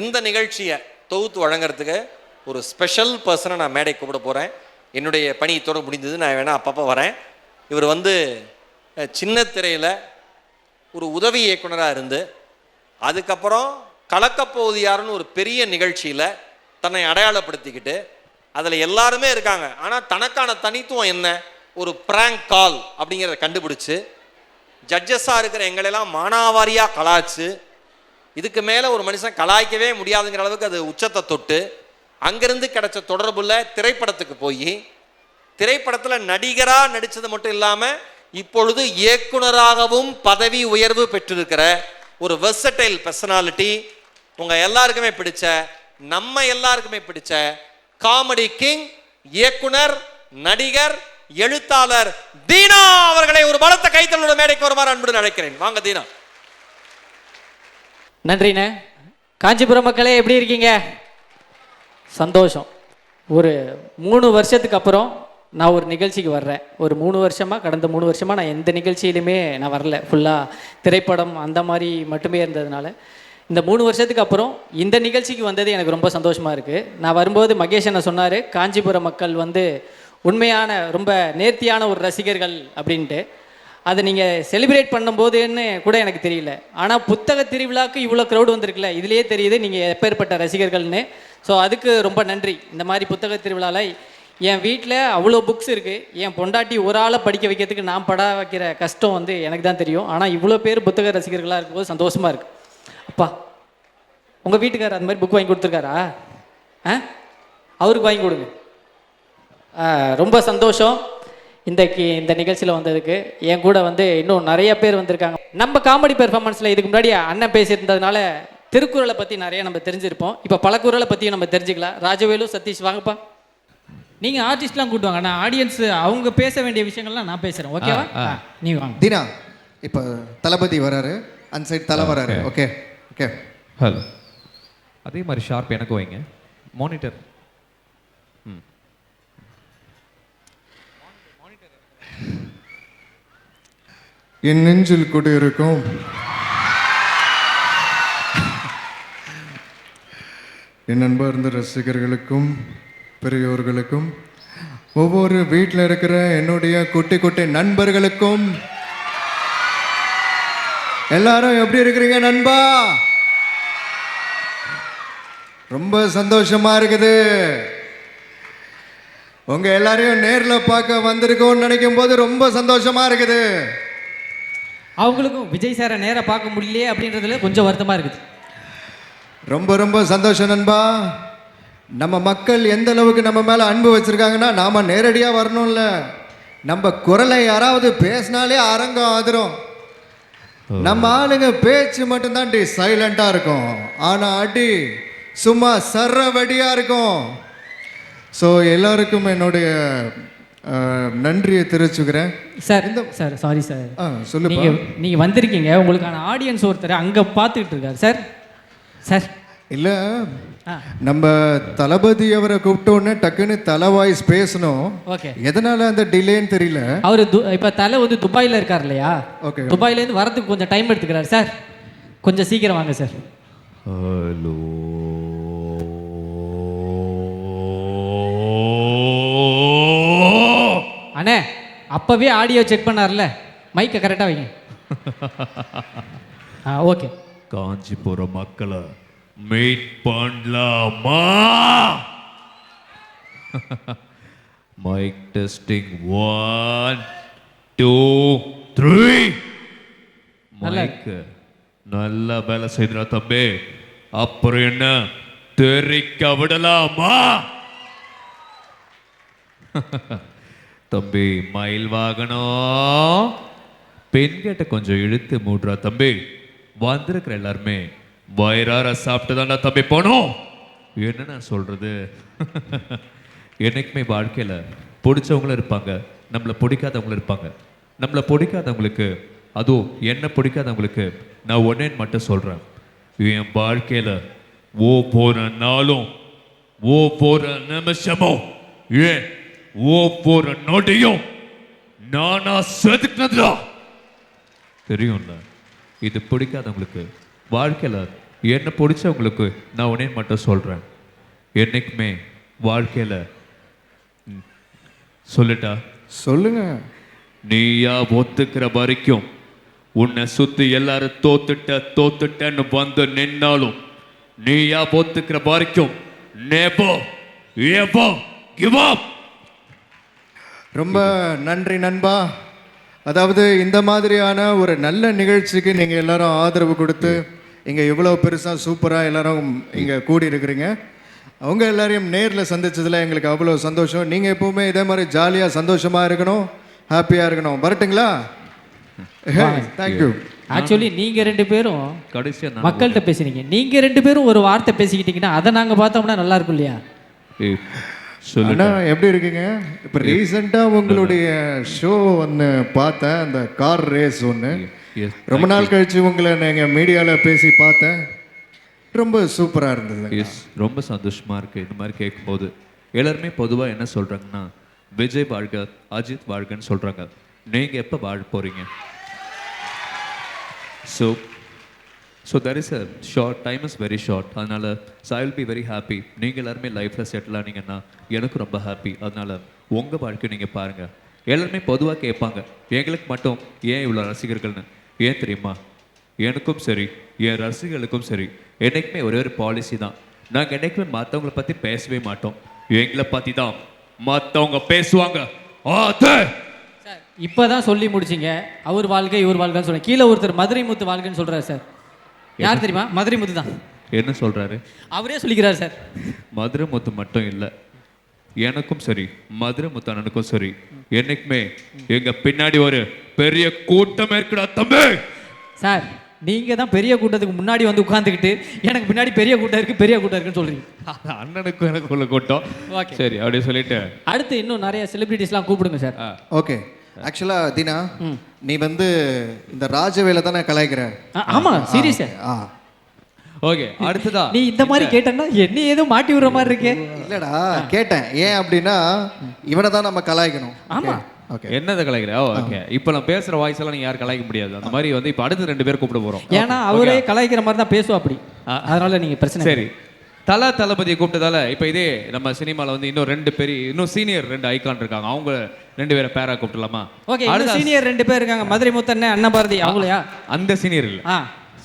இந்த நிகழ்ச்சியை தொகுத்து வழங்குறதுக்கு ஒரு ஸ்பெஷல் பர்சனை நான் மேடை கூப்பிட போகிறேன் என்னுடைய பணி இத்தோட முடிந்தது. நான் வேணால் அப்பப்போ வரேன். இவர் வந்து சின்ன திரையில் ஒரு உதவி இயக்குனராக இருந்து அதுக்கப்புறம் கலக்கப்போவது யாருன்னு ஒரு பெரிய நிகழ்ச்சியில் தன்னை அடையாளப்படுத்திக்கிட்டு அதில் எல்லாருமே இருக்காங்க. ஆனால் தனக்கான தனித்துவம் என்ன? ஒரு ப்ராங்க் கால் அப்படிங்கிறத கண்டுபிடிச்சு ஜட்ஜஸாக இருக்கிற எங்களெல்லாம் மானாவாரியாக கலாச்சு இதுக்கு மேலே ஒரு மனுஷன் கலாய்க்கவே முடியாதுங்கிற அளவுக்கு அது உச்சத்தை தொட்டு அங்கிருந்து கிடைச்ச தொடர்புள்ள திரைப்படத்துக்கு போய் திரைப்படத்தில் நடிகராக நடித்தது மட்டும் இல்லாமல் இப்பொழுது இயக்குனராகவும் பதவி உயர்வு பெற்றிருக்கிற ஒரு வெர்சடைல் பர்சனாலிட்டி உங்கள் எல்லாருக்குமே பிடிச்ச நம்ம எல்லாருக்குமே பிடிச்ச காமெடி கிங் இயக்குனர் நடிகர் எழுத்தாளர் தீனா அவர்களை ஒரு பலத்த கைத்தலோட மேடைக்கு வருமாறு அன்புடன் அழைக்கிறேன். வாங்க தீனா. நன்றிண்ணே. காஞ்சிபுரம் மக்களே எப்படி இருக்கீங்க? சந்தோஷம். ஒரு மூணு வருஷத்துக்கு அப்புறம் நான் ஒரு நிகழ்ச்சிக்கு வர்றேன். ஒரு மூணு வருஷமாக கடந்த மூணு வருஷமாக நான் எந்த நிகழ்ச்சியிலுமே நான் வரல. ஃபுல்லாக திரைப்படம் அந்த மாதிரி மட்டுமே இருந்ததுனால. இந்த மூணு வருஷத்துக்கு அப்புறம் இந்த நிகழ்ச்சிக்கு வந்தது எனக்கு ரொம்ப சந்தோஷமாக இருக்குது நான் வரும்போது மகேஷ் என்ன சொன்னார் காஞ்சிபுரம் மக்கள் வந்து உண்மையான ரொம்ப நேர்த்தியான ஒரு ரசிகர்கள் அப்படின்ட்டு. அதை நீங்கள் செலிப்ரேட் பண்ணும்போதுன்னு கூட எனக்கு தெரியல. ஆனால் புத்தக திருவிழாக்கு இவ்வளோ க்ரௌட் வந்திருக்குல்ல இதுலேயே தெரியுது நீங்கள் எப்பேற்பட்ட ரசிகர்கள்னு. ஸோ அதுக்கு ரொம்ப நன்றி. இந்த மாதிரி புத்தக திருவிழாவில் என் வீட்டில் அவ்வளோ புக்ஸ் இருக்குது என் பொண்டாட்டி ஒரு ஆளை படிக்க வைக்கிறதுக்கு நான் பட வைக்கிற கஷ்டம் வந்து எனக்கு தான் தெரியும். ஆனால் இவ்வளோ பேர் புத்தக ரசிகர்களாக இருக்கும்போது சந்தோஷமாக இருக்குது அப்பா உங்கள் வீட்டுக்காரர் அந்த மாதிரி புக் வாங்கி கொடுத்துருக்காரா? ஆ? அவருக்கு வாங்கி கொடுங்க. ரொம்ப சந்தோஷம். இன்றைக்கு இந்த நிகழ்ச்சியில் வந்ததுக்கு என் கூட வந்து இன்னும் நிறைய பேர் வந்திருக்காங்க. நம்ம காமெடி பெர்ஃபார்மன்ஸில் இதுக்கு முன்னாடி அண்ணன் பேசியிருந்ததுனால திருக்குறளை பற்றி நிறைய நம்ம தெரிஞ்சிருப்போம். இப்போ பல குறளை பற்றியும் நம்ம தெரிஞ்சுக்கலாம். ராஜவேலு சதீஷ் வாங்கப்பா. நீங்கள் ஆர்டிஸ்ட்லாம் கூட்டுவாங்க நான் ஆடியன்ஸ் அவங்க பேச வேண்டிய விஷயங்கள்லாம் நான் பேசுகிறேன் ஓகேவா நீ வாங்க. தீனா இப்போ தளபதி வராரு. அந்த சைடு தலை வராரு. ஓகே ஓகே ஹலோ அதே மாதிரி ஷார்ப் எனக்கு வைங்க. மானிட்டர் என் நெஞ்சில் குடியிருக்கும் என் அன்பார்ந்த ரசிகர்களுக்கும் பெரியோர்களுக்கும் ஒவ்வொரு வீட்டில் இருக்கிற என்னுடைய குட்டி குட்டி நண்பர்களுக்கும் எல்லாரும் எப்படி இருக்கிறீங்க நண்பா? ரொம்ப சந்தோஷமா இருக்குது. உங்க எல்லாரையும் நேர்ல பார்க்க வந்திருக்கோம்னு நினைக்கும் போது ரொம்ப சந்தோஷமா இருக்குது. அவங்களுக்கும் விஜய் சாரை நேராக பார்க்க முடியலையே அப்படின்றதுல கொஞ்சம் வருத்தமாக இருக்குது. ரொம்ப ரொம்ப சந்தோஷம் நண்பா. நம்ம மக்கள் எந்த அளவுக்கு நம்ம மேல அன்பு வச்சிருக்காங்கன்னா நாம நேரடியா வரணும்ல. நம்ம குரலை யாராவது பேசினாலே அரங்கம் அதிரும் நம்ம ஆளுங்க பேச்சு மட்டும்தான் டி சைலண்டா இருக்கும். ஆனா அடி சும்மா சர்றவடியா இருக்கும். ஸோ எல்லாருக்கும் என்னுடைய நன்றியை தெரிவிச்சுக்கிறேன். Sir sir sorry sir. ஆ சொல்லுப்பா. நீங்கள் நீங்கள் வந்திருக்கீங்க. உங்களுக்கான ஆடியன்ஸ் ஒருத்தர் அங்கே பார்த்துக்கிட்டு இருக்கார். Sir sir. இல்லை ஆ. நம்ம தளபதி அவரை கூப்பிட்ட உடனே டக்குன்னு தலை வாய்ஸ் பேசணும். ஓகே. எதனால அந்த டிலேன்னு தெரியல. அவர் இப்போ தலை வந்து துபாயில் இருக்கார் இல்லையா? ஓகே. துபாயிலேருந்து வரதுக்கு கொஞ்சம் டைம் எடுத்துக்கிறார். சார் கொஞ்சம் சீக்கிரம் வாங்க சார். ஹலோ. அண்ணே அப்போவே ஆடியோ செக் பண்ணார்ல. மைக்கை கரெக்டாக வைங்க. ஆ ஓகே காஞ்சிபுரம் மக்களை மீட் பண்ணலாமா? Mike testing one two three நல்லா நல்ல வேலை செய்தா தம்பி. அப்புறம் என்ன? தெரிக்க விடலாமா? தம்பி மயில் வாகனம் பெண்கிட்ட கொஞ்சம் இழுத்து மூடுறா தம்பி. வந்திருக்கிற எல்லாருமே வயிறார சாப்பிட்டு தான்டா தம்பி போனோம் என்ன நான் சொல்கிறது என்னைக்குமே வாழ்க்கையில் பிடிச்சவங்களும் இருப்பாங்க நம்மளை பிடிக்காதவங்களும் இருப்பாங்க. நம்மளை பிடிக்காதவங்களுக்கு அதுவும் என்ன பிடிக்காதவங்களுக்கு நான் ஒன்னே மட்டும் சொல்கிறேன் என் வாழ்க்கையில் ஓ போகிற நாளும் ஓ போற நிமிஷமும் ஏன் போற நொடியும் நானா செதுக்கினதுடா. தெரியும்ல. இது பிடிக்காதவங்களுக்கு வாழ்க்கையில என்னை பிடிச்சவங்களுக்கு நான் உடனே மட்டும் சொல்கிறேன் என்னைக்குமே வாழ்க்கையில் சொல்லட்டா சொல்லுங்க. நீயா ஒத்துக்கிற வரைக்கும் உன்னை சுத்தி எல்லாரும் தோத்துட்ட தோத்துட்டன்னு வந்து நின்னாலும் நீயா ஒத்துக்கிற வரைக்கும் never ever give up. ரொம்ப நன்றி நண்பா. அதாவது இந்த மாதிரியான ஒரு நல்ல நிகழ்ச்சிக்கு நீங்கள் எல்லாரும் ஆதரவு கொடுத்து இங்கே இவ்வளோ பெருசாக சூப்பராக எல்லாரும் இங்கே கூடி இருக்கிறீங்க அவங்க எல்லாரையும் நேரில் சந்திச்சதுல எங்களுக்கு அவ்வளோ சந்தோஷம். நீங்கள் எப்பவுமே இதே மாதிரி ஜாலியாக சந்தோஷமாக இருக்கணும் ஹாப்பியாக இருக்கணும். வரட்டுங்களா? தேங்க்யூ ஆக்சுவலி நீங்க ரெண்டு பேரும் கடைசியா நான் மக்கள்கிட்ட பேசுறீங்க நீங்க ரெண்டு பேரும் ஒரு வார்த்தை பேசிக்கிட்டீங்கன்னா அதை நாங்க பார்த்தோம்னா நல்லா இருக்கும் இல்லையா? அண்ணா எப்படி இருக்கீங்க? இப்போ ரீசெண்டாக உங்களுடைய ஷோ ஒன்று பார்த்தேன் அந்த கார் ரேஸ் ஒன்று ரொம்ப நாள் கழிச்சு உங்களை நீங்கள் மீடியாவில் பேசி பார்த்தேன். ரொம்ப சூப்பராக இருந்தது எஸ் ரொம்ப சந்தோஷமா இருக்கு. இந்த மாதிரி கேட்கும்போது எல்லாருமே பொதுவா என்ன சொல்றாங்கன்னா விஜய் வாழ்க அஜித் வாழ்கன்னு சொல்றாங்க. நீங்க எப்ப வாழ போறீங்க? So so there is a short time is very short அதனால so I will be very happy நீங்கள் எல்லாருமே லைஃப்பில் செட்டில் ஆனீங்கன்னா எனக்கு ரொம்ப ஹாப்பி அதனால உங்கள் வாழ்க்கையை நீங்கள் பாருங்கள் எல்லாருமே பொதுவாக கேட்பாங்க எங்களுக்கு மட்டும் ஏன் இவ்வளோ ரசிகர்கள்னு? ஏன் தெரியுமா? எனக்கும் சரி என் ரசிகர்களுக்கும் சரி என்னைக்குமே ஒரே ஒரு பாலிசி தான். நாங்கள் என்றைக்குமே மற்றவங்கள பற்றி பேசவே மாட்டோம். எங்களை பற்றி தான் மற்றவங்க பேசுவாங்க. ஆதே சார் சொல்லி முடிச்சிங்க. அவர் வாழ்க்கை இவர் வாழ்க்கைன்னு சொல்றேன். கீழே ஒருத்தர் மதுரை முத்து வாழ்க்கைன்னு சொல்கிறார் சார். யார் தெரியுமா? மதுரை முத்து தான். என்ன சொல்கிறாரு அவரே சொல்லிக்கிறார் சார். மதுரை முத்து மட்டும் இல்லை. எனக்கும் சரி மதுரை முத்து அண்ணனுக்கும் சரி என்னைக்குமே எங்க பின்னாடி ஒரு பெரிய கூட்டம் இருக்குடா தம்பி? சார் நீங்க தான் பெரிய கூட்டத்துக்கு முன்னாடி வந்து உட்காந்துக்கிட்டு எனக்கு பின்னாடி பெரிய கூட்டம் இருக்கு பெரிய கூட்டம் இருக்குன்னு சொல்றீங்க. அது அண்ணனுக்கும் எனக்கு உள்ள கூட்டம். ஓகே. சரி அப்படி சொல்லிட்டு. அடுத்து இன்னும் நிறைய செலிபிரிட்டிஸ்லாம் கூப்பிடுங்க சார். ஓகே. ஆக்சுவலாக தீனா நீ வந்து இந்த ராஜவேலை தானே கலாய்க்கிற? ஆமா சீரியஸ். ஆ ஓகே அடுத்ததா? நீ இந்த மாதிரி கேட்டேன்னா என்ன ஏதோ மாட்டி விடுற மாதிரி இருக்கே. இல்லடா கேட்டேன். ஏன் அப்படின்னா இவனை தான் நம்ம கலாய்க்கணும். ஆமா. ஓகே என்னதை கலாய்க்கிற? ஓகே இப்போ நான் பேசுற வாய்ஸ் எல்லாம் நீங்க யாரும் கலாய்க்க முடியாது. அந்த மாதிரி வந்து இப்போ அடுத்து ரெண்டு பேர் கூப்பிட போறோம். ஏன்னா அவரே கலாய்க்கிற மாதிரி தான் பேசுவா அப்படி அதனால நீங்க பிரச்சனை சரி. தல தளபதியை கூப்பிட்டதால இப்போ இதே நம்ம சினிமால வந்து இன்னும் ரெண்டு பெரிய இன்னும் சீனியர் ரெண்டு ஐகான் இருக்காங்க. அவங்க ரெண்டு பேரை பேரா கூப்பிடலாமா? ஓகே அடுத்த சீனியர் ரெண்டு பேர் இருக்காங்க. மதுரை முத்தண்ணே அண்ணபாரதி அவங்களையா? அந்த சீனியர் இல்ல.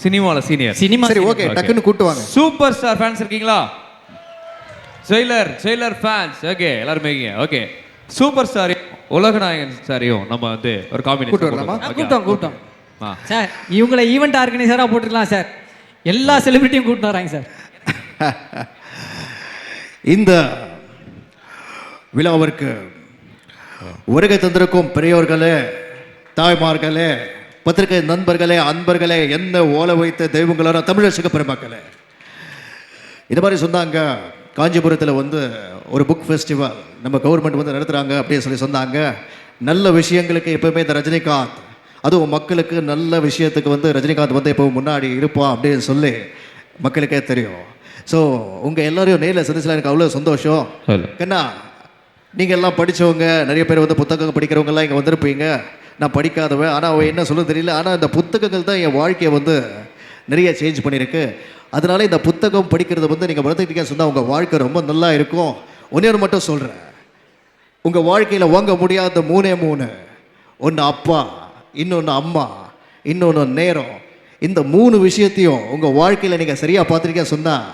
சினிமால சீனியர். சினிமா சரி ஓகே டக்குன்னு கூட்டு வாங்க. சூப்பர் ஸ்டார் ஃபேன்ஸ் இருக்கீங்களா? ஜெயிலர் ஜெயிலர் ஃபேன்ஸ் ஓகே எல்லாருமே ஓகே. சூப்பர் ஸ்டார் உலகநாயகன் சாரையும் நம்ம வந்து ஒரு கூட்டு வரலாமா? ஆ, கூப்பிட்டோம் கூப்பிட்டோம். ஆ. சார் இவங்களை ஈவெண்ட் ஆர்கனைசராக போட்டுருக்கலாம் சார். எல்லா செலிபிரிட்டியும் கூப்பிட்டு வராங்க சார். இந்த விழாவிற்கு வருகை தந்திருக்கும் பெரியோர்களே தாய்மார்களே பத்திரிகை நண்பர்களே அன்பர்களே என்ன ஓலை வைத்த தெய்வங்களான தமிழரசுக பெருமக்களே. இது மாதிரி சொன்னாங்க. காஞ்சிபுரத்தில் வந்து ஒரு புக் ஃபெஸ்டிவல் நம்ம கவர்மெண்ட் வந்து நடத்துகிறாங்க அப்படின்னு சொல்லி சொன்னாங்க. நல்ல விஷயங்களுக்கு எப்பவுமே இந்த ரஜினிகாந்த் அதுவும் மக்களுக்கு நல்ல விஷயத்துக்கு வந்து ரஜினிகாந்த் வந்து எப்போ முன்னாடி இருப்பான் அப்படின்னு சொல்லி மக்களுக்கே தெரியும். ஸோ உங்கள் எல்லாரையும் நேரில் சந்திச்சல எனக்கு அவ்வளோ சந்தோஷம். கண்ணா நீங்கள் எல்லாம் படிச்சவங்க நிறைய பேர் வந்து புத்தகம் படிக்கிறவங்கலாம் இங்கே வந்திருப்பீங்க. நான் படிக்காதவன். ஆனால் அவன் என்ன சொல்ல தெரியல. ஆனால் இந்த புத்தகங்கள் தான் என் வாழ்க்கையை வந்து நிறைய சேஞ்ச் பண்ணியிருக்கு. அதனால இந்த புத்தகம் படிக்கிறது வந்து நீங்கள் வளர்த்துக்கிட்டீங்க சொன்னால் உங்கள் வாழ்க்கை ரொம்ப நல்லா இருக்கும். ஒன்று மட்டும் சொல்கிறேன் உங்கள் வாழ்க்கையில் வாங்க முடியாத மூணே மூணு. ஒன்று அப்பா இன்னொன்று அம்மா இன்னொன்று நேரம். இந்த மூணு விஷயத்தையும் உங்கள் வாழ்க்கையில் நீங்கள் சரியாக பார்த்துருக்கீங்க சொன்னால்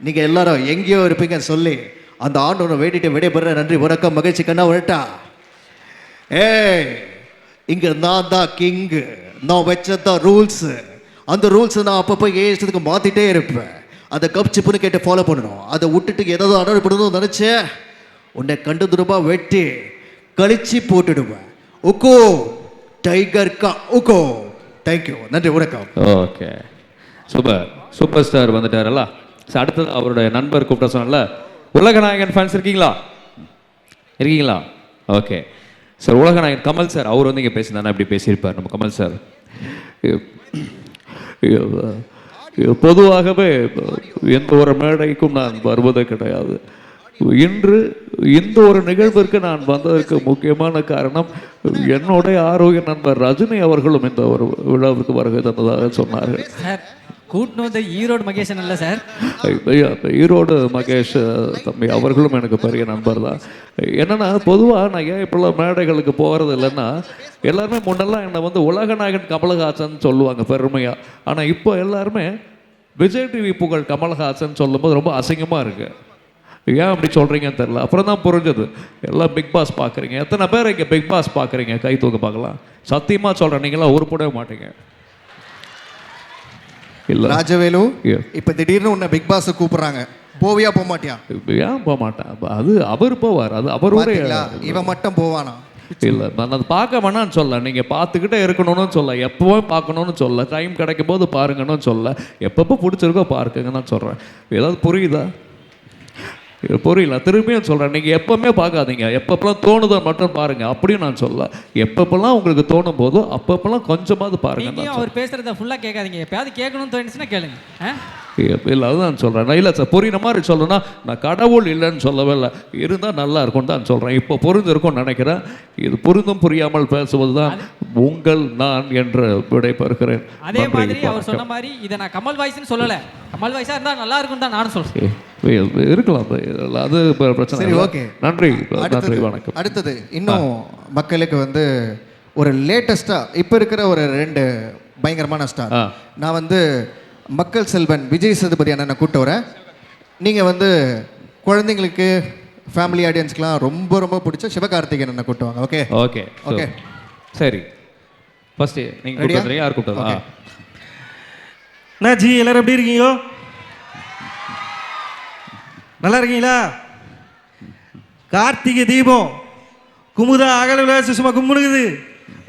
நீங்கள் எல்லாரும் எங்கேயோ இருப்பீங்க சொல்லி அந்த ஆண்டோனை வேண்டிட்டு விடைபெற நன்றி உறக்கம் மகிழ்ச்சி கண்ணா வரட்டா ஏய் இங்கே நான் தான் கிங்கு நான் வச்சதான் ரூல்ஸு அந்த ரூல்ஸை நான் அப்பப்போ ஏ மாற்றிட்டே இருப்பேன். அதை கப் சிப்புன்னு கேட்டு ஃபாலோ பண்ணணும். அதை விட்டுட்டு ஏதாவது அடர் பண்ணணும்னு நினச்சேன் உன்னை கண்டு துருபா வெட்டி கழிச்சு போட்டுடுவேன். உக்கோ டைகர் கா உக்கோ. தேங்க்யூ நன்றி வணக்கம். ஓகே சூப்பர் சூப்பர் ஸ்டார் வந்துட்டாரல்ல? ஸோ அடுத்தது அவருடைய நண்பர் கூப்பிட்ட சொன்னால உலகநாயகன் ஃபேன்ஸ் இருக்கீங்களா? இருக்கீங்களா? ஓகே சார் உலகநாயகன் கமல் சார் அவர் வந்து இங்கே பேசியிருந்தாருன்னா இப்படி பேசியிருப்பார். நம்ம கமல் சார் பொதுவாகவே எந்த ஒரு மேடைக்கும் நான் வருவது கிடையாது. இன்று இந்த ஒரு நிகழ்விற்கு நான் வந்ததற்கு முக்கியமான காரணம் என்னுடைய ஆரோக்கிய நண்பர் ரஜினி அவர்களும் இந்த ஒரு விழாவிற்கு வருகை தந்ததாக சொன்னார்கள். கூட்டினு வந்து ஈரோடு மகேஷன் இல்லை சார்? ஐயா, ஈரோடு மகேஷ் தம்பி அவர்களும் எனக்கு பெரிய நண்பர் தான். என்னென்னா பொதுவாக நான் ஏன் இப்போல்லாம் மேடைகளுக்கு போகிறது இல்லைன்னா எல்லாருமே முன்னெல்லாம் என்னை வந்து உலகநாயகன் கமலஹாசன் சொல்லுவாங்க பெருமையாக ஆனால் இப்போ எல்லாருமே விஜய் டிவி புகழ் கமலஹாசன் சொல்லும்போது ரொம்ப அசிங்கமாக இருக்குது ஏன் அப்படி சொல்கிறீங்கன்னு தெரில அப்புறம் தான் புரிஞ்சது. எல்லாம் பிக் பாஸ் பார்க்குறீங்க எத்தனை பேர் இங்கே பிக் பாஸ் பார்க்குறீங்க கை தூக்க பார்க்கலாம். சத்தியமாக சொல்கிறேன் நீங்களாம் உருப்படவே மாட்டீங்க. இல்லை. ராஜவேலு. இப்ப திடீர்னு உன்னை பிக் பாஸ் கூப்பிடுறாங்க. போவியா போக மாட்டியா ஏன் போக மாட்டேன் அது அவர் போவார். அது அவருடைய பாத்தீங்களா? இவன் மட்டும் போவானா? இல்லை நான் அது பார்க்க வேணாம்னு சொல்ல. நீங்கள் பார்த்துக்கிட்டே இருக்கணும்னு சொல்ல. எப்பவும் பார்க்கணும்னு சொல்ல. டைம் கிடைக்கும் போது பாருங்கன்னு சொல்ல. எப்பப்போ பிடிச்சிருக்கோ பாருங்கன்னு நான் சொல்கிறேன் ஏதாவது புரியுதா? புரியல. திரும்பியும் சொல்கிறேன் நீங்கள் எப்பவுமே பார்க்காதீங்க. எப்பப்பெல்லாம் தோணுதோ மட்டும் பாருங்கள் அப்படியும் நான் சொல்ல. எப்பப்பெல்லாம் உங்களுக்கு தோணும் போதோ அப்பப்பெல்லாம் கொஞ்சமாவது பாருங்க அவர் பேசுறத ஃபுல்லாக கேட்காதீங்க. எப்பயாவது கேட்கணும்னு தோணுச்சுன்னா கேளுங்க? இல்லை அதுதான் சொல்கிறேன் நான் இல்லை சார் புரியுற மாதிரி சொல்லணும்னா நான் கடவுள் இல்லைன்னு சொல்லவே இல்லை. இருந்தால் நல்லா இருக்கும்னு தான் சொல்கிறேன் இப்போ புரிஞ்சிருக்கும்னு நினைக்கிறேன். இது புரிந்தும் புரியாமல் பேசுவது தான் உங்கள் நான் என்று விடைபெறுகிறேன். அதே நன்றி, மாதிரி அவர் வணக்கம். சொன்ன மாதிரி இதை நான் கமல் வாய்ஸ்னு சொல்லலை. கமல் வாய்ஸாக இருந்தால் நல்லா இருக்கும் தான் நானும் சொல்கிறேன் இருக்கலாம். அது பிரச்சனை okay. நன்றி நன்றி அடுத்தது வணக்கம். அடுத்தது இன்னும் மக்களுக்கு வந்து ஒரு லேட்டஸ்டா இப்போ இருக்கிற ஒரு ரெண்டு பயங்கரமான ஸ்டார். நான் வந்து மக்கள் செல்வன் விஜய் சேதுபதி அண்ணனை கூப்பிட்டு வரேன் நீங்கள் வந்து குழந்தைங்களுக்கு ஃபேமிலி ஆடியன்ஸ்க்குலாம் ரொம்ப ரொம்ப பிடிச்ச சிவகார்த்திகேயன் அண்ணனை கூப்பிட்டு வாங்க ஓகே ஓகே Okay. சரி. ஃபர்ஸ்ட் நீங்கள்? கூப்பிட்டு யார் Okay. என்ன ஜி எல்லாரும் எப்படி இருக்கீங்க நல்லா இருக்கீங்களா? கார்த்திகை தீபம். குமுதா அகல விளையாட்டு சும்மா கும்பிடுக்குது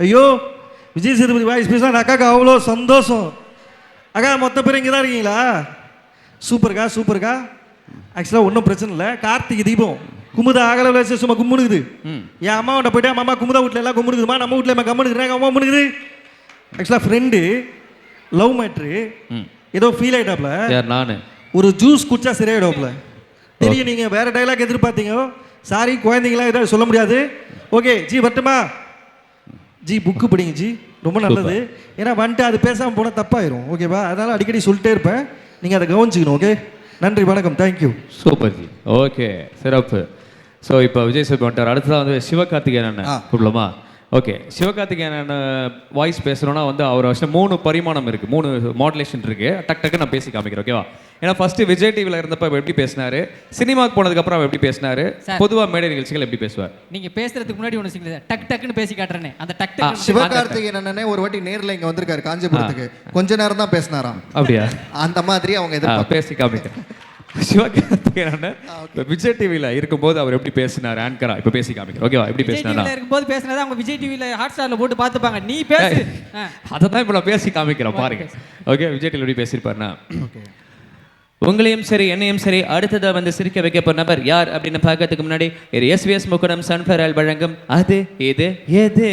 ஐயோ விஜய் சேதுபதி வாய்ஸ் பேசினா அந்த அக்காவுக்கு அவ்வளோ சந்தோஷம். அக்கா மொத்த பேர் இங்கே தான் இருக்கீங்களா? சூப்பர்க்கா சூப்பர்க்கா. ஆக்சுவலாக ஒன்றும் பிரச்சனை இல்லை. கார்த்திகை தீபம். குமுதா அகல விளையாட்டு சும்மா கும்பிடுக்குது என் அம்மாவோட போயிட்டு அம்மா குமுதா வீட்டில் எல்லாம் கும்பிடுக்குதுமா நம்ம வீட்டில் எல்லாம் கம்முனுக்குறாங்க அம்மா கும்பிடுக்குது ஆக்சுவலாக ஃப்ரெண்டு லவ் மேட்ரு ஏதோ ஃபீல் ஆயிட்டாப்ல. யார் நான்? ஒரு ஜூஸ் குடிச்சா சரியாயிடும்ல தெரியும் நீங்க வேற டைலாக் எதிர்பார்த்தீங்க. சாரி குழந்தைங்களாம் எதாவது சொல்ல முடியாது. ஓகே ஜி வரட்டுமா? ஜி புக்கு படிங்க ஜி. ரொம்ப நல்லது. ஏன்னா வந்துட்டு அது பேசாம போனா தப்பாயிரும். ஓகேவா அதனால அடிக்கடி சொல்லிட்டே இருப்பேன். நீங்க அதை கவனிச்சுக்கணும் ஓகே நன்றி வணக்கம். Thank you super ji. Okay சிறப்பு. ஸோ இப்போ விஜய் சேது வந்துட்டார். அடுத்ததான் வந்து சிவகார்த்திகேயன் கூப்பிடலாமா? ஓகே சிவகார்த்திகேயன் வாய்ஸ் பேசுகிறோன்னா வந்து அவர் வருஷம் மூணு பரிமாணம் இருக்குது மூணு மாடுலேஷன் இருக்குது டக் டக்கு நான் பேசி காமிக்கிறேன் ஓகேவா ஏன்னா ஃபர்ஸ்ட் விஜய் டிவியில் இருந்தப்ப எப்படி பேசினாரு? சினிமாக்கு போனதுக்கப்புறம் அவர் எப்படி பேசினாரு. பொதுவாக மேடை நிகழ்ச்சிகள் எப்படி பேசுவார்? நீங்கள் பேசுறதுக்கு முன்னாடி ஒன்று சிங்கள டக் டக்குன்னு பேசி காட்டுறேனே. அந்த டக் ஆ, டக்கு சிவகார்த்திகேயன் அண்ணனே ஒரு வாட்டி நேர்ல இங்க வந்திருக்காரு காஞ்சிபுரத்துக்கு. கொஞ்ச நேரம் தான் பேசினாராம். அப்படியா? அந்த மாதிரி அவங்க ஆ, எதிர்பார்க்க பேசி காமிக்கிறேன். சிவகார்த்திகேயன் விஜய் டிவியில் இருக்கும்போது அவர் எப்படி பேசினார்? ஆங்கரா இப்போ பேசி காமிக்கிறேன். ஓகேவா எப்படி பேசினாரா? டிவியில் இருக்கும்போது பேசுனதை அவங்க விஜய் டிவியில் ஹாட் ஸ்டாரில் போட்டு பார்த்துப்பாங்க. நீ பேசு. அதை தான் இப்போ நான் பேசி காமிக்கிறேன் பாருங்க. ஓகே விஜய் டிவி எப்படி பேசியிருப்பாருன்னா உங்களையும் சரி என்னையும் சரி அடுத்ததா வந்து சிரிக்க வைக்க போற நபர் யார் அப்படின்னு பார்க்கறதுக்கு முன்னாடி இது எஸ்விஎஸ் முக்குடம் சன்ஃபர் ஆல் வழங்கும் அது இது எது?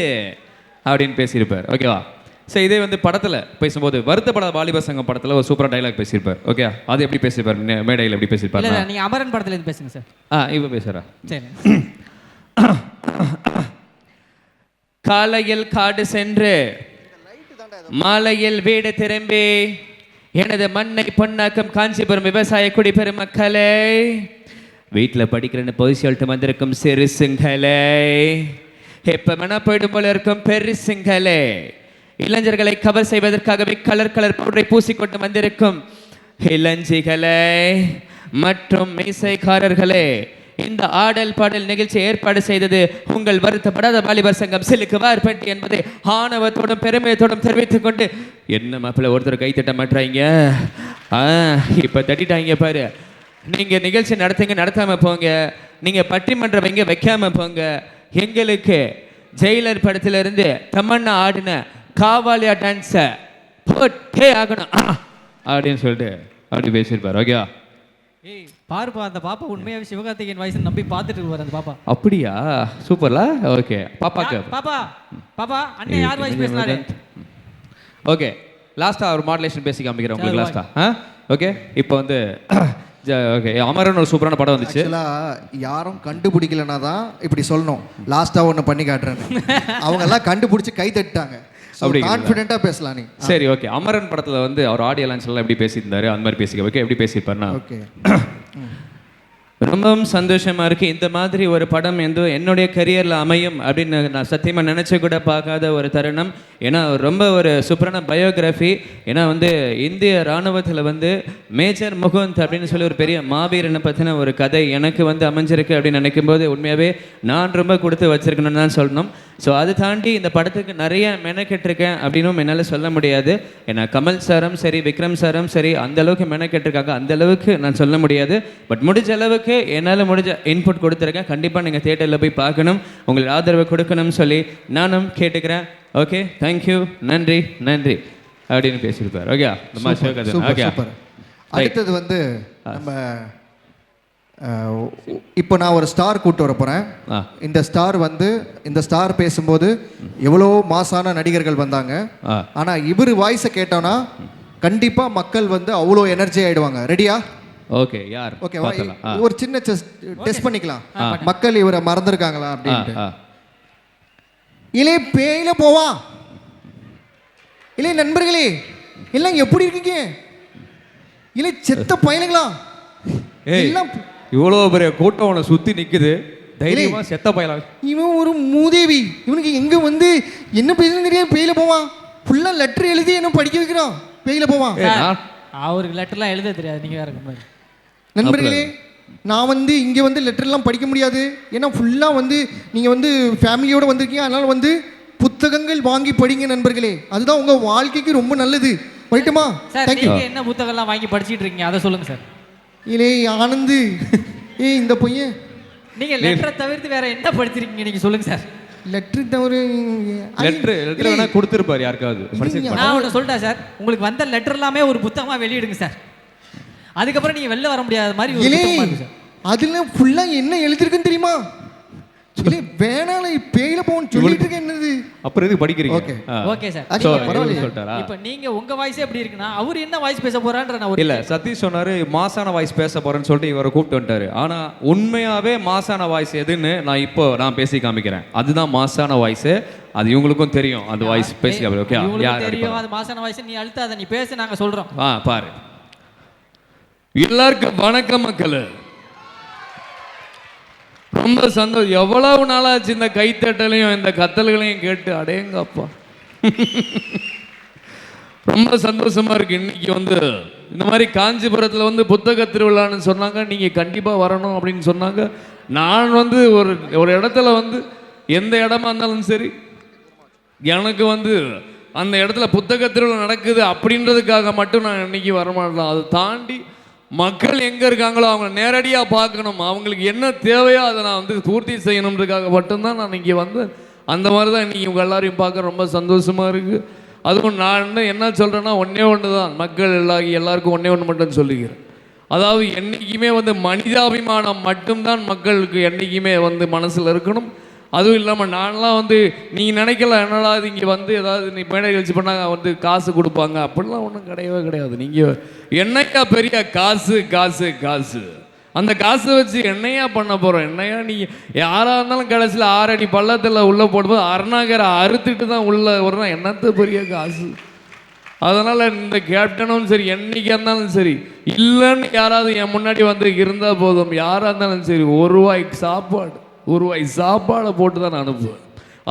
அப்படின்னு பேசியிருப்பார். ஓகேவா சரி இதே வந்து படத்துல பேசும்போது வருத்தப்படாத வாலிப சங்கம் படத்துல ஒரு சூப்பரா டைலாக் பேசியிருப்பார். ஓகே அது எப்படி பேசியிருப்பார்? நே- மேடையில் எப்படி பேசியிருப்பார் இல்ல நீங்க அமரன் படத்துல இருந்து பேசுங்க சார் ஆ இவ பேசுறா சரி. காலையில் காடு சென்று மாலையில் வீடு திரும்பி எனது மண்ணை பொன்னாக்கும் காஞ்சிபுரம் விவசாய குடிபெரும் மக்களே வீட்டில் படிக்கிறேன்னு பொய் சொல்லிட்டு வந்திருக்கும் சிறுசுங்களே எப்ப வேணா போயிடும் போல இருக்கும் பெருசுங்களே இளைஞர்களை கவர் செய்வதற்காகவே கலர் கலர் பொருளை பூசிக்கொண்டு வந்திருக்கும் இளஞ்சிகளே மற்றும் மீசைக்காரர்களே இந்த ஆடல் பாடல் நிகழ்ச்சி ஏற்பாடு செய்தது உங்கள் வருத்தப்படாத வாலிபர் சங்கம் சிலுக்கு வார்பட்டி என்பதை ஆணவத்தோடும் பெருமையத்தோடும் தெரிவித்துக் கொண்டு என்ன மாப்பிள்ள ஒருத்தர் கை தட்ட மாட்டாங்க ஆ இப்ப தட்டிட்டாங்க பாரு. நீங்க நிகழ்ச்சி நடத்துங்க நடத்தாம போங்க. நீங்க பட்டிமன்றம் வைங்க வைக்காம போங்க. எங்களுக்கு ஜெயிலர் படத்திலிருந்து தமன்னா ஆடின காவாலியா டான்ஸை போட்டே ஆகணும். ஆ, அப்படின்னு சொல்லிட்டு அப்படி பேசியிருப்பார். ஓகேவா ஏய் பாருப்பா அந்த பாப்பா உண்மையாவே சிவகார்த்திகேயன் வாய்ஸ் நம்பி பார்த்துட்டு இருப்பாரு அந்த பாப்பா. அப்படியா? சூப்பர்ல? ஓகே பாப்பாக்கு பாப்பா பாப்பா அண்ணன் யார் வாய்ஸ் பேசினாரு? ஓகே லாஸ்டா ஒரு மாடுலேஷன் பேசி காமிக்கிறேன் உங்களுக்கு சரி, லாஸ்டா ஆ. ஓகே இப்போ வந்து ஓகே அமரன் ஒரு சூப்பரான படம் வந்துச்சு. யாரும் கண்டுபிடிக்கலனா தான் இப்படி சொல்லணும். லாஸ்ட்டாக ஒன்று பண்ணி காட்டுறேன் அவங்க எல்லாம் கண்டுபிடிச்சி கை தட்டாங்க அப்படிங்களா? கான்ஃபிடென்ட்டாக பேசலாம் நீ. சரி ஓகே அமரன் படத்துல வந்து அவர் ஆடியோ லான்ச்லாம் எப்படி பேசியிருந்தாரு? அந்த மாதிரி பேசிக்க ஓகே எப்படி பேசியிருப்பாருன்னா ஓகே ரொம்பவும் சந்தோஷமாக இருக்குது இந்த மாதிரி ஒரு படம் எந்த என்னுடைய கரியரில் அமையும் அப்படின்னு நான் சத்தியமாக நினச்சி கூட பார்க்காத ஒரு தருணம். ஏன்னா ரொம்ப ஒரு சூப்பரான பயோகிராஃபி ஏன்னா வந்து இந்திய ராணுவத்தில் வந்து மேஜர் முகுந்த் அப்படின்னு சொல்லி ஒரு பெரிய மாவீரனை பற்றின ஒரு கதை எனக்கு வந்து அமைஞ்சிருக்கு அப்படின்னு நினைக்கும் போது உண்மையாகவே நான் ரொம்ப கொடுத்து வச்சுருக்கணும்னு தான் சொல்லணும். ஸோ அதை தாண்டி இந்த படத்துக்கு நிறைய மெனக்கெட்டிருக்கேன் அப்படின்னும் என்னால் சொல்ல முடியாது. ஏன்னா கமல் சாரும் சரி விக்ரம் சாரும் சரி அந்தளவுக்கு மெனக்கெட்டிருக்காங்க. அந்த அளவுக்கு நான் சொல்ல முடியாது. பட் முடிஞ்ச அளவுக்கு என்னால் முடிஞ்ச இன்புட் கொடுத்துருக்கேன். கண்டிப்பாக நீங்கள் தேட்டரில் போய் பார்க்கணும். உங்களுக்கு ஆதரவு கொடுக்கணும்னு சொல்லி நானும் கேட்டுக்கிறேன். ஓகே தேங்க்யூ நன்றி. நன்றி. அப்படின்னு பேசியிருப்பார். ஓகே ஓகே அடுத்தது வந்து நம்ம இப்போ நான் ஒரு ஸ்டார் கூட்டு வர போகிறேன். இந்த ஸ்டார் வந்து இந்த ஸ்டார் பேசும்போது எவ்வளோ மாசான நடிகர்கள் வந்தாங்க. ஆனால் இவர் வாய்ஸை கேட்டோன்னா கண்டிப்பாக மக்கள் வந்து அவ்வளோ எனர்ஜி ஆயிடுவாங்க. ரெடியா ஓகே யார்? ஓகேவா ஆ. ஒரு சின்ன டெஸ்ட் பண்ணிக்கலாம். மக்கள் இவரை மறந்துருக்காங்களா அப்படின்ட்டு. ஆ இலே பேயில போவா. இலே நண்பர்களே எல்லாம் எப்படி இருக்கீங்க? இலே செத்த பயலுங்களா? எல்லாம் இவ்வளோ பெரிய கூட்டம் உன்னை சுற்றி நிற்குது தைரியமா செத்த பயலா? இவன் ஒரு மூதேவி. இவனுக்கு எங்க வந்து என்ன பேசுன்னு தெரியாது பேயில போவான் ஃபுல்லா லெட்டர் எழுதி என்ன படிக்க வைக்கிறான் பேயில போவான் அவருக்கு லெட்டர்லாம் எழுத தெரியாது நீங்க வேற மாதிரி. நண்பர்களே நான் வந்து இங்கே வந்து லெட்டர்லாம் படிக்க முடியாது. ஏன்னா ஃபுல்லாக வந்து நீங்கள் வந்து ஃபேமிலியோடு வந்திருக்கீங்க. அதனால் வந்து புத்தகங்கள் வாங்கி படிங்க நண்பர்களே. அதுதான் உங்கள் வாழ்க்கைக்கு ரொம்ப நல்லது. சார் தேங்க்யூ என்ன புத்தகம்லாம் வாங்கி படிச்சிட்டு இருக்கீங்க? அதை சொல்லுங்க சார். இலே ஆனந்து. ஏய் இந்த பையன். நீங்க லெட்டரை தவிர்த்து வேற என்ன படிச்சிருக்கீங்க? நீங்க சொல்லுங்க சார். லெட்ரு தவிர லெட்ரு லெட்ரு வேணா கொடுத்துருப்பாரு யாருக்காவது. நான் ஒன்று சொல்லிட்டேன் சார். உங்களுக்கு வந்த லெட்டர் எல்லாமே ஒரு புத்தகமா வெளியிடுங்க சார். அதுக்கப்புறம் நீங்க வெளில வர முடியாத மாதிரி இருக்கு அதில் ஃபுல்லாக என்ன எழுதிருக்குன்னு தெரியுமா? இலே வேணால பேயில போன்னு சொல்லிட்டு இருக்கேன் என்னது? அப்புறம் எதுக்கு படிக்கிறீங்க. ஓகே. சார். இவரு சொல்லிட்டாரா? இப்போ நீங்க உங்க வாய்ஸே எப்படி இருக்குன்னா அவர் என்ன வாய்ஸ் பேச போறான்ற நான் இல்ல சதீஷ் சொன்னாரு மாசான வாய்ஸ் பேச போறேன்னு சொல்லிட்டு இவரை கூப்பிட்டு வந்துட்டாரு. ஆனா உண்மையாவே மாசான வாய்ஸ் எதுன்னு நான் இப்போ நான் பேசி காமிக்கிறேன். அதுதான் மாசான வாய்ஸ் அது இவங்களுக்கும் தெரியும் அந்த வாய்ஸ் பேசி ஓகே தெரியும்? அது மாசான வாய்ஸ் நீ அழுத்தாத நீ பேசு நாங்க சொல்றோம். ஆ பாரு. எல்லாருக்கும் வணக்கம் மக்கள். ரொம்ப சந்தோஷம். எவ்வளவு நாளாச்சு இந்த கைத்தட்டலையும் இந்த கத்தல்களையும் கேட்டு அடையங்கப்பா ரொம்ப சந்தோஷமா இருக்கு. இன்னைக்கு வந்து இந்த மாதிரி காஞ்சிபுரத்தில் வந்து புத்தக திருவிழான்னு சொன்னாங்க. நீங்க கண்டிப்பா வரணும் அப்படின்னு சொன்னாங்க. நான் வந்து ஒரு ஒரு இடத்துல வந்து எந்த இடமா இருந்தாலும் சரி எனக்கு வந்து அந்த இடத்துல புத்தக திருவிழா நடக்குது அப்படின்றதுக்காக மட்டும் நான் இன்னைக்கு வரமாட்டேன். அதை தாண்டி மக்கள் எங்கே இருக்காங்களோ அவங்க நேரடியாக பார்க்கணும். அவங்களுக்கு என்ன தேவையோ அதை நான் வந்து பூர்த்தி செய்யணுன்றதுக்காக மட்டும்தான் நான் இங்கே வந்து அந்த மாதிரி தான் இன்றைக்கி உங்கள் எல்லாரையும் பார்க்க ரொம்ப சந்தோஷமாக இருக்குது அதுவும் நான் என்ன என்ன சொல்கிறேன்னா ஒன்றே ஒன்று தான் மக்கள் எல்லா எல்லாருக்கும் ஒன்றே ஒன்று மட்டும் சொல்லிக்கிறேன் அதாவது என்றைக்குமே வந்து மனிதாபிமானம் மட்டும்தான் மக்களுக்கு என்றைக்குமே வந்து மனசில் இருக்கணும். அதுவும் இல்லாமல் நான்லாம் வந்து நீங்கள் நினைக்கல என்னடா இது இங்கே வந்து ஏதாவது நீ மேடை கழிச்சு பண்ணாங்க வந்து காசு கொடுப்பாங்க. அப்படிலாம் ஒன்றும் கிடையவே கிடையாது. நீங்கள் என்னையா பெரிய காசு காசு காசு? அந்த காசை வச்சு என்னையா பண்ண போகிறோம் என்னையா நீங்கள் யாராக இருந்தாலும் கடைசியில் ஆறடி பள்ளத்தில் உள்ளே போடும்போது அருணாகரை அறுத்துட்டு தான் உள்ளே வரணும் என்னத்த பெரிய காசு? அதனால் இந்த கேப்டனும் சரி என்றைக்காக இருந்தாலும் சரி இல்லைன்னு யாராவது என் முன்னாடி வந்து இருந்தால் போதும். யாராக இருந்தாலும் சரி ஒரு ரூபாய்க்கு சாப்பாடு. ரூபாய் சாப்பாடை போட்டு தான் நான் அனுப்புவேன்.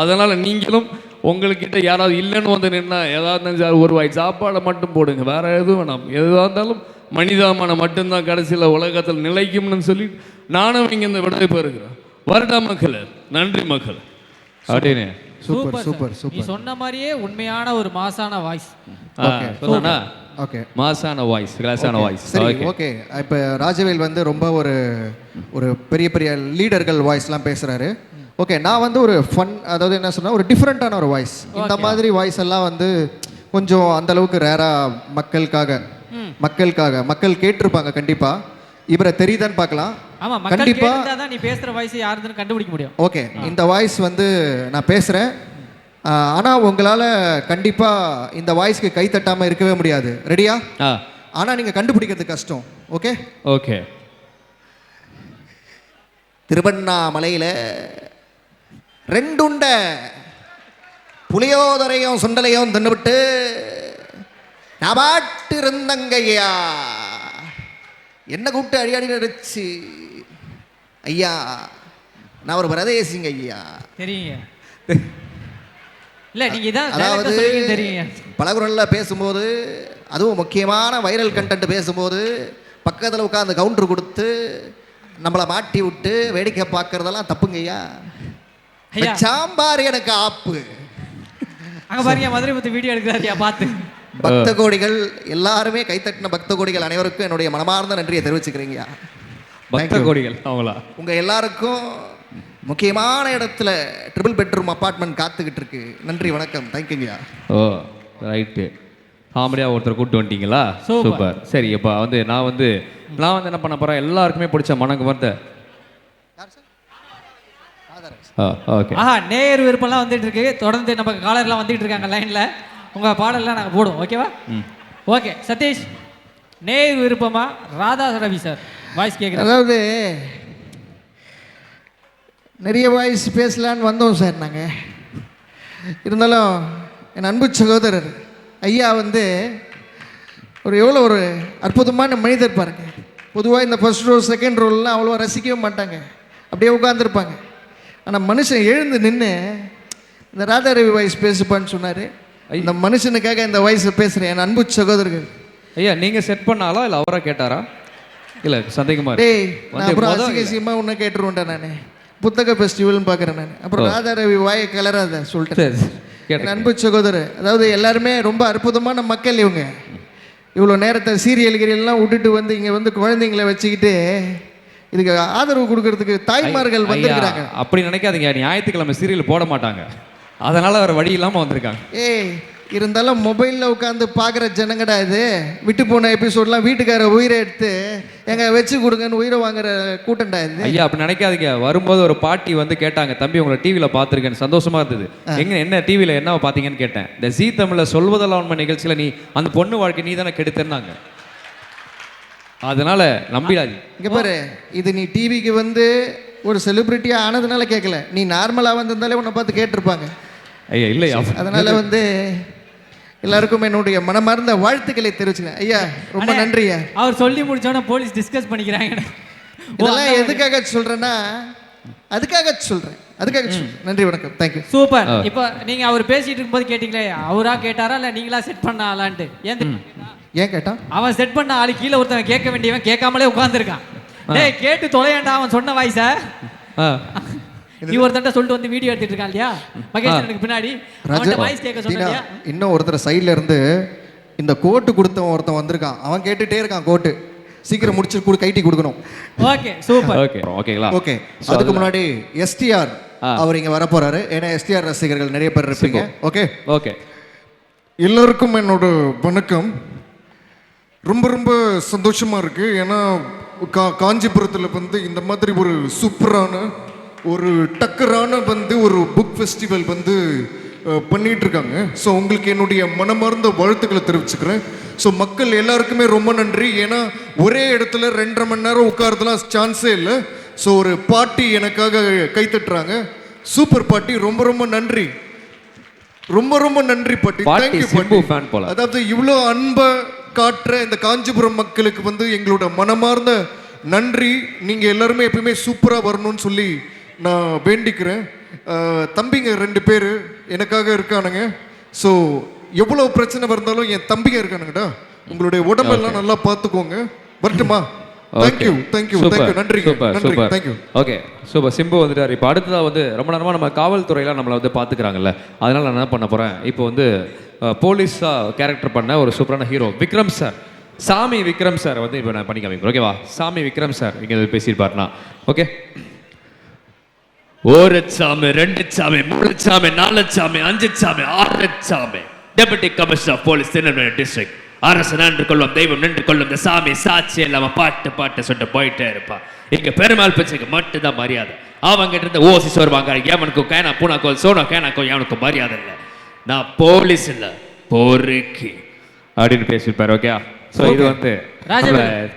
அதனால் நீங்களும் உங்கள்கிட்ட யாராவது இல்லைன்னு வந்து நின்னா ஏதாவது இருந்தாலும் சரி, ஒரு சாப்பாடை மட்டும் போடுங்க. வேற எதுவும் வேணாம். எதுவாக இருந்தாலும் மனிதாமனை மட்டும்தான் கடைசியில் உலகத்தில் நிலைக்கும்னு சொல்லி நானும் இங்கே இந்த விடுதலை பெறுகிறேன் வருடா மக்களே நன்றி மக்கள் அப்படின்னு சூப்பர் சார். சூப்பர் நீ சூப்பர் சொன்ன மாதிரியே உண்மையான ஒரு மாசான வாய்ஸ் சொன்னானா ஓகே மாசான வாய்ஸ் கிளாஸான வாய்ஸ் சரி ஓகே ஓகே இப்போ ராஜவேல் வந்து ரொம்ப ஒரு ஒரு பெரிய பெரிய லீடர்கள் வாய்ஸ்லாம் பேசுகிறாரு ஓகே நான் வந்து ஒரு ஃபன் அதாவது என்ன சொன்னா ஒரு டிஃப்ரெண்ட்டான ஒரு வாய்ஸ் இந்த மாதிரி வாய்ஸ் எல்லாம் வந்து கொஞ்சம் அந்த அளவுக்கு ரேராக மக்களுக்காக மக்களுக்காக மக்கள் கேட்டிருப்பாங்க கண்டிப்பாக இவரை தெரியுதான்னு பார்க்கலாம். ஆமா கண்டிப்பா. தான் நீ பேசுற வாய்ஸ் யாருன்னு கண்டுபிடிக்க முடியும். ஓகே இந்த வாய்ஸ் வந்து நான் பேசுகிறேன் ஆனால் உங்களால் கண்டிப்பாக இந்த வாய்ஸ்க்கு கை தட்டாமல் இருக்கவே முடியாது. ரெடியா ஆனால் நீங்கள் கண்டுபிடிக்கிறது கஷ்டம் ஓகே ஓகே திருவண்ணாமலையில் ரெண்டுண்ட புளியோதரையும் சுண்டலையும் தின்னுவிட்டு நான் பாட்டு இருந்தங்கய்யா என்ன கூப்பிட்டு அடி அடி நடிச்சு? ஐயா நான் ஒரு பிரதேசிங்க ஐயா. தெரியுங்க. இல்ல அதாவது தெரியுங்க. பலகுரலில் பேசும்போது அதுவும் முக்கியமான வைரல் கண்டென்ட் பேசும்போது பக்கத்தில் உட்காந்து கவுண்டர் கொடுத்து நம்மளை மாட்டி விட்டு வேடிக்கை பார்க்கறதெல்லாம் தப்புங்க ஐயா. சாம்பார் எனக்கு ஆப்பு. அங்க பாருங்க மதுரை பத்தி வீடியோ எடுக்கிறாரியா பார்த்து. பக்த கோடிகள் எல்லாருமே கைத்தட்டின பக்த கோடிகள் அனைவருக்கும் என்னுடைய மனமார்ந்த நன்றியை தெரிவிச்சுக்கிறீங்கய்யா பக்த கோடிகள் அவங்களா? உங்கள் எல்லாருக்கும் முக்கியமான இடத்துல ட்ரிபிள் பெட்ரூம் அப்பார்ட்மெண்ட் காத்துக்கிட்டு இருக்கு. நன்றி வணக்கம். தேங்க்யூங்கய்யா ஓ ரைட்டு காமெடியாக ஒருத்தர் கூப்பிட்டு வந்துட்டீங்களா. சூப்பர். சரி இப்போ வந்து நான் வந்து நான் வந்து என்ன பண்ண போகிறேன் எல்லாருக்குமே பிடிச்ச மனக்கு வந்த ஆ ஓகே ஆஹா நேர் விருப்பம்லாம் வந்துட்டு இருக்கு. தொடர்ந்து நம்ம காலர்லாம் வந்துட்டு இருக்காங்க லைன்ல உங்க பாடல்லாம் நாங்க போடுவோம் ஓகேவா ஓகே சதீஷ் நேர் விருப்பமா? ராதா ரவி சார். வாய்ஸ் கேட்குறேன் அதாவது நிறைய வாய்ஸ் பேசலான்னு வந்தோம் சார் நாங்கள் இருந்தாலும் என் அன்பு சகோதரர் ஐயா வந்து ஒரு எவ்வளோ ஒரு அற்புதமான மனிதர் பாருங்க. பொதுவாக இந்த ஃபர்ஸ்ட் ரோல் செகண்ட் ரோல்லாம் அவ்வளோ ரசிக்கவே மாட்டாங்க. அப்படியே உட்காந்துருப்பாங்க ஆனால் மனுஷன் எழுந்து நின்று இந்த ராதாரவி வாய்ஸ் பேசுப்பான்னு சொன்னார். இந்த மனுஷனுக்காக இந்த வாய்ஸை பேசுகிறேன் என் அன்பு சகோதரர்கள். ஐயா நீங்கள் செட் பண்ணாலா இல்லை அவரா கேட்டாரா? இல்லை சந்தேகமா. டேய் நான் அப்புறம் அசிங்கசியமாக உன்னை கேட்டுருவேன்டா நான். புத்தக ஃபெஸ்டிவல்னு பார்க்குறேன் நான். அப்புறம் ராதா ரவி வாயை கலராத சொல்லிட்டேன். அன்பு சகோதரர் அதாவது எல்லாருமே ரொம்ப அற்புதமான மக்கள் இவங்க. இவ்வளோ நேரத்தை சீரியல் கீரியல்லாம் விட்டுட்டு வந்து இங்கே வந்து குழந்தைங்களை வச்சுக்கிட்டு இதுக்கு ஆதரவு கொடுக்கறதுக்கு தாய்மார்கள் வந்திருக்கிறாங்க. அப்படி நினைக்காதீங்க. ஞாயிற்றுக்கிழமை சீரியல் போட மாட்டாங்க. அதனால வேற வழி இல்லாம வந்திருக்காங்க. ஏய் இருந்தாலும் மொபைலில் உட்காந்து பார்க்குற ஜனங்கடா இது? விட்டு போன எபிசோட்லாம் வீட்டுக்கார உயிரை எடுத்து எங்க வச்சு கொடுங்கன்னு உயிரை வாங்குற கூட்டம்டா இது? ஐயா அப்படி நினைக்காதீங்க. வரும்போது ஒரு பாட்டி வந்து கேட்டாங்க தம்பி உங்களை டிவியில பார்த்துருக்கேன் சந்தோஷமா இருந்தது. எங்க என்ன டிவியில என்ன பார்த்தீங்கன்னு கேட்டேன். இந்த ஜீ தமிழ்ல சொல்வதெல்லாம் உண்மை நிகழ்ச்சியில நீ அந்த பொண்ணு வாழ்க்கை நீ தானே கெடுத்தேன்னாங்க. அதனால நம்பிடாதீங்க. இங்க பாரு. இது நீ டிவிக்கு வந்து ஒரு செலிபிரிட்டியா ஆனதுனால கேட்கல நீ நார்மலா வந்திருந்தாலே உன்னை பார்த்து கேட்டிருப்பாங்க. ஐயா இல்லையா? அதனால வந்து எல்லாருக்கும் என்னுடைய மனமார்ந்த வாழ்த்துக்களை தெரிவிச்சுக்கிறேன். ஐயா ரொம்ப நன்றி ஐயா அவர் சொல்லி முடிச்சோன்னே போலீஸ் டிஸ்கஸ் பண்ணிக்கிறாங்க. இதெல்லாம் எதுக்காக சொல்றேன்னா அதுக்காக சொல்றேன். அதுக்காக சொல்றேன். நன்றி வணக்கம். Thank you super. இப்போ நீங்க அவர் பேசிட்டு இருக்கும்போது கேட்டீங்களே அவரா கேட்டாரா இல்ல நீங்களா செட் பண்ண ஆளான்ட்டு ஏன்? ஏன் கேட்டான்? அவன் செட் பண்ண ஆளு கீழே ஒருத்தன் கேட்க வேண்டியவன் கேட்காமலே உட்கார்ந்திருக்கான். டேய் கேட்டு தொலையாண்டா அவன் சொன்ன வாய்ஸ. நீ ஒருத்தன்ட்ட சொல்லிட்டு வந்து வீடியோ எடுத்துட்டு இருக்கான் இல்லையா? மகேஷனுக்கு பின்னாடி. அவன்கிட்ட வாய்ஸ் கேட்க தீனா, சொன்னியா இன்னும் ஒருத்தர் சைடுல இருந்து இந்த கோட்டு கொடுத்தவன் ஒருத்தன் வந்திருக்கான். அவன் கேட்டுட்டே இருக்கான் கோட்டு சீக்கிரம் முடிச்சு கொடு கைட்டி கொடுக்கணும். ஓகே சூப்பர் ஓகே ஓகேங்களா ஓகே அதுக்கு முன்னாடி எஸ்டிஆர் அவர் இங்க வர போறாரு ஏன்னா எஸ்டிஆர் ரசிகர்கள் நிறைய பேர் இருப்பீங்க. ஓகே ஓகே எல்லாருக்கும் என்னோட வணக்கம். ரொம்ப ரொம்ப சந்தோஷமா இருக்கு. ஏன்னா கா காஞ்சிபுரத்தில் வந்து இந்த மாதிரி ஒரு சூப்பரான ஒரு டக்கரான வந்து ஒரு புக் ஃபெஸ்டிவல் வந்து அஹ், பண்ணிட்டு இருக்காங்க ஸோ உங்களுக்கு என்னுடைய மனமார்ந்த வாழ்த்துக்களை தெரிவிச்சுக்கிறேன். ஸோ மக்கள் எல்லாருக்குமே ரொம்ப நன்றி. ஏன்னா ஒரே இடத்துல ரெண்டரை மணி நேரம் உட்காரதுலாம் சான்ஸே இல்லை. ஸோ ஒரு பாட்டி எனக்காக கைத்தட்டுறாங்க சூப்பர் பாட்டி ரொம்ப ரொம்ப நன்றி. ரொம்ப ரொம்ப நன்றி பாட்டி. தேங்க்யூ பாட்டி. அதாவது இவ்வளோ அன்பை காட்டுற இந்த காஞ்சிபுரம் மக்களுக்கு வந்து எங்களோட மனமார்ந்த நன்றி. நீங்கள் எல்லாருமே எப்பயுமே சூப்பராக வரணும்னு சொல்லி நான் வேண்டிக்கிறேன். தம்பிங்க ரெண்டு பேர் எனக்காக இருக்கானுங்க. ஸோ எவ்வளோ பிரச்சனை இருந்தாலும் என் தம்பிங்க இருக்கானுங்கடா. உங்களுடைய உடம்பெல்லாம் நல்லா பார்த்துக்கோங்க வரட்டுமா? Thank you thank you thank you நன்றி thank you okay super Simbu வந்துட்டார். இப்போ அடுத்ததா வந்து ரொம்ப நேரமாக நம்ம காவல்துறையெல்லாம் நம்மளை வந்து பார்த்துக்கிறாங்கல்ல அதனால நான் என்ன பண்ண போகிறேன் இப்போ வந்து போலீஸாக கேரக்டர் பண்ண ஒரு சூப்பரான ஹீரோ விக்ரம் சார் சாமி விக்ரம் சார் வந்து இப்போ நான் பண்ணி காமிக்கிறேன் ஓகேவா சாமி விக்ரம் சார் இங்கே பேசியிருப்பாருனா ஓகே ஒரு சாமி ரெண்டு சாமி மூணு சாமி நாலு சாமி அஞ்சு சாமி ஆறு சாமி. Deputy commissioner of police Tirunelveli district அரசு நின்று கொள்ளும் தெய்வம் நின்று கொள்ளும் இந்த சாமி சாட்சி இல்லாம பாட்டு பாட்டு சொல்லிட்டு போயிட்டே இருப்பான் இங்க பெருமாள் பிச்சைக்கு மட்டும்தான் மரியாதை. அவங்க இருந்து ஓசி சோர்வாங்க ஏமனுக்கும் கேனா பூனாக்கோ சோனா கேனாக்கோ எவனுக்கும் மரியாதை இல்லை. நான் போலீஸ் இல்லை பொறுக்கி. அப்படின்னு பேசியிருப்பார் ஓகே ஸோ இது வந்து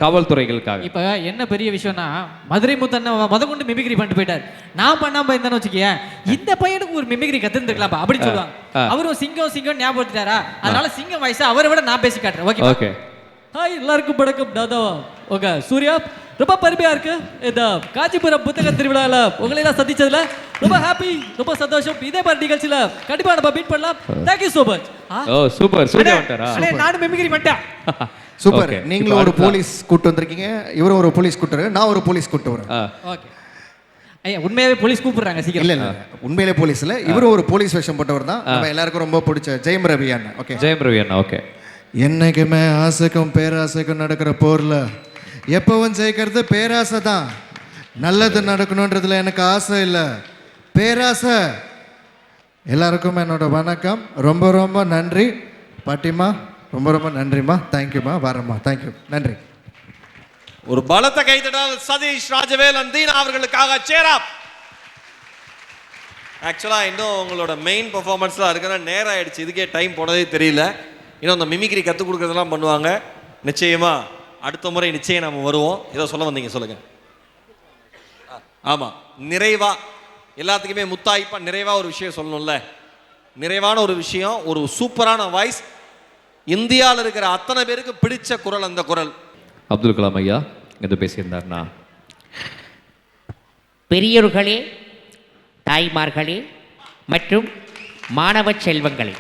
காவல்துறைகளுக்காக. இப்போ என்ன பெரிய விஷயம்னா மதுரை முத்தண்ண முத கொண்டு மிமிக்ரி பண்ணிட்டு போயிட்டார். நான் பண்ணாம இருந்தேன்னு வச்சுக்கேன் இந்த பையனுக்கு ஒரு மிமிக்ரி கத்துருந்துருக்கலாம்ப்பா அப்படி சொல்லுவாங்க. அவரும் சிங்கம் சிங்கம் ஞாபகம் வச்சுட்டாரா அதனால சிங்கம் வயசு அவரை விட நான் பேசி காட்டுறேன். ஓகே ஓகே ஹாய் எல்லாருக்கும் வணக்கம். தாதா ஓகே சூர்யா. ரொம்ப பெருமையா இருக்கு. இந்த காஞ்சிபுரம் புத்தக திருவிழால உங்களை எல்லாம் சந்திச்சதுல ரொம்ப ஹாப்பி ரொம்ப சந்தோஷம். இதே மாதிரி நிகழ்ச்சியில கண்டிப்பா நம்ம மீட் பண்ணலாம். Thank you so much super. வந்துட்டாரா? நானும் மிமிக்ரி பண்ணிட்டேன். சூப்பர். நீங்களும் ஒரு போலீஸ் கூட்டு வந்திருக்கீங்க. இவரும் ஒரு போலீஸ் கூட்டு நான் ஒரு போலீஸ் கூட்டு வரேன். ஓகே. ஐயா உண்மையாவே போலீஸ் கூப்பிடுறாங்க சீக்கிரம். இல்ல உண்மையிலே போலீஸ் இல்ல. இவரும் ஒரு போலீஸ் வேஷம் போட்டவர் தான். நம்ம எல்லாருக்கும் ரொம்ப பிடிச்ச ஜெயம் ரவி அண்ணன் ஓகே ஜெயம் ரவி அண்ணா ஓகே என்னைக்குமே ஆசைக்கும் பேராசைக்கும் நடக்கிற போர்ல எப்பவும் ஜெயிக்கிறது பேராசை தான். நல்லது நடக்கணுன்றதுல எனக்கு ஆசை இல்லை. பேராசை. எல்லாருக்கும் என்னோட வணக்கம். ரொம்ப ரொம்ப நன்றி. பாட்டிமா ரொம்ப ரொம்ப நன்றிம்மா. தேங்க்யூம்மா வரேம்மா. தேங்க்யூ நன்றி. ஒரு பலத்த கைத்தட்டால் சதீஷ் ராஜவேலன் தீனா அவர்களுக்காக சேரா ஆக்சுவலாக இன்னும் உங்களோட மெயின் பர்ஃபார்மன்ஸ்லாம் இருக்குன்னா நேரம் ஆயிடுச்சு. இதுக்கே டைம் போனதே தெரியல. இன்னும் அந்த மிமிக்ரி கற்றுக் கொடுக்குறதெல்லாம் பண்ணுவாங்க. நிச்சயமா அடுத்த முறை நிச்சயம் நம்ம வருவோம். ஏதோ சொல்ல வந்தீங்க சொல்லுங்கள் ஆமாம் நிறைவாக எல்லாத்துக்குமே முத்தாய்ப்பா நிறைவாக ஒரு விஷயம் சொல்லணும்ல. நிறைவான ஒரு விஷயம் ஒரு சூப்பரான வாய்ஸ் இந்தியாவில் இருக்கிற அத்தனை பேருக்கு பிடிச்ச குரல் அந்த குரல். அப்துல் கலாம் ஐயா இங்கே பேசியிருந்தாருண்ணா. பெரியோர்களே தாய்மார்களே மற்றும் மாணவ செல்வங்களே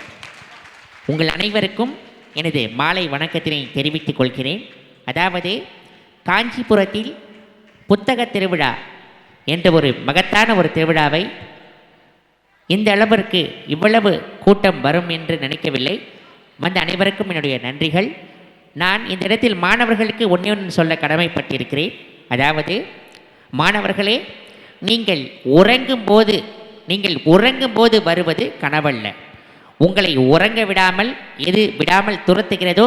உங்கள் அனைவருக்கும் எனது மாலை வணக்கத்தினை தெரிவித்துக் கொள்கிறேன். அதாவது காஞ்சிபுரத்தில் புத்தக திருவிழா என்ற ஒரு மகத்தான ஒரு திருவிழாவை இந்த அளவிற்கு இவ்வளவு கூட்டம் வரும் என்று நினைக்கவில்லை. வந்த அனைவருக்கும் என்னுடைய நன்றிகள். நான் இந்த இடத்தில் மாணவர்களுக்கு ஒன்றே ஒன்று சொல்ல கடமைப்பட்டிருக்கிறேன். அதாவது மாணவர்களே நீங்கள் உறங்கும் போது நீங்கள் உறங்கும் போது வருவது கனவல்ல. உங்களை உறங்க விடாமல் எது விடாமல் துரத்துகிறதோ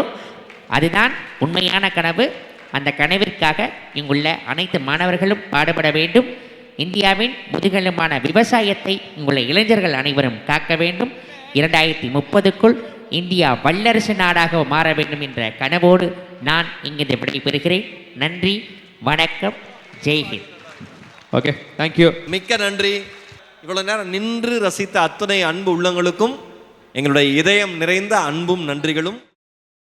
அதுதான் உண்மையான கனவு. அந்த கனவிற்காக இங்குள்ள அனைத்து மாணவர்களும் பாடுபட வேண்டும். இந்தியாவின் முதுகெலும்பான விவசாயத்தை இங்குள்ள இளைஞர்கள் அனைவரும் காக்க வேண்டும். இரண்டாயிரத்தி முப்பதுக்குள் இந்தியா வல்லரசு நாடாக மாற வேண்டும் என்ற கனவோடு நான் இங்கிருந்து விடைபெறுகிறேன். நன்றி வணக்கம் ஜெய்ஹிந்த் ஓகே தேங்க்யூ மிக்க நன்றி. இவ்வளவு நேரம் நின்று ரசித்த அத்தனை அன்பு உள்ளங்களுக்கும் எங்களுடைய இதயம் நிறைந்த அன்பும் நன்றிகளும்.